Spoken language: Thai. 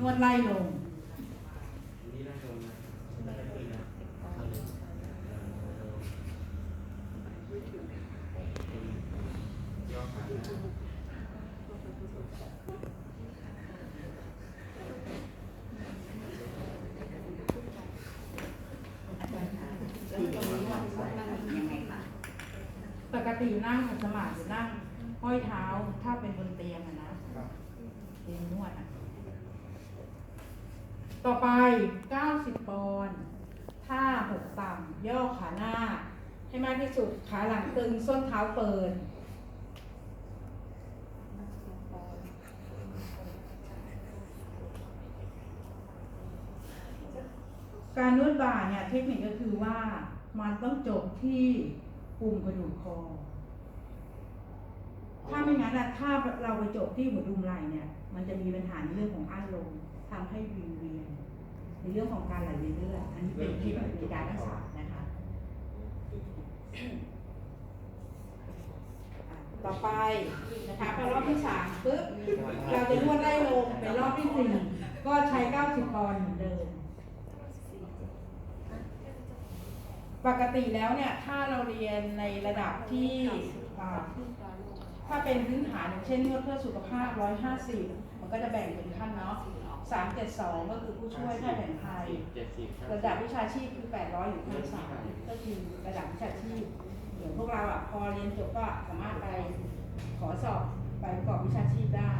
นวดไล่ลง ปกตินั่งขัดสมาธิหรือนั่งห้อยเท้าถ้าเป็นบนเตียงอะนะเตียงนวดอะ ต่อไป 90 ปอนด์ท่าหกต่ำย่อขาหน้า ให้มากที่สุดขาหลังตึงส้นเท้าเปิดการนวดบ่าเนี่ยเทคนิคก็คือว่ามันต้องจบที่ปุ่มกระดูกคอ ถ้าไม่งั้นอะถ้าเราไปจบที่หัวดุมไหล่เนี่ย มันจะมีปัญหาในเรื่องของอั้นลมทำให้วิงเวียนในเรื่องของการไหลเวียนเลือดอันนี้เป็นทคนิคในการรักษานะคะอะต่อไปนะคะพอรอบที่สามปุ๊บเราจะนวดไล่ลงเป็นรอบที่สี่ก็ใช้90ปอนด์เหมือนเดิม ปกติแล้วเนี่ยถ้าเราเรียนในระดับที่อ่าถ้าเป็นพื้นฐานอย่างเช่นนวดเพื่อสุขภาพ 150 มันก็จะแบ่งเป็นขั้นเนาะ 372 ก็คือผู้ช่วยแพทย์แผนไทยเจ็ดสิบระดับวิชาชีพคือ 800อยู่ขั้นสามก็คือระดับวิชาชีพอย่างพวกเราอะพอเรียนจบก็สามารถไปขอสอบไปประกอบวิชาชีพได้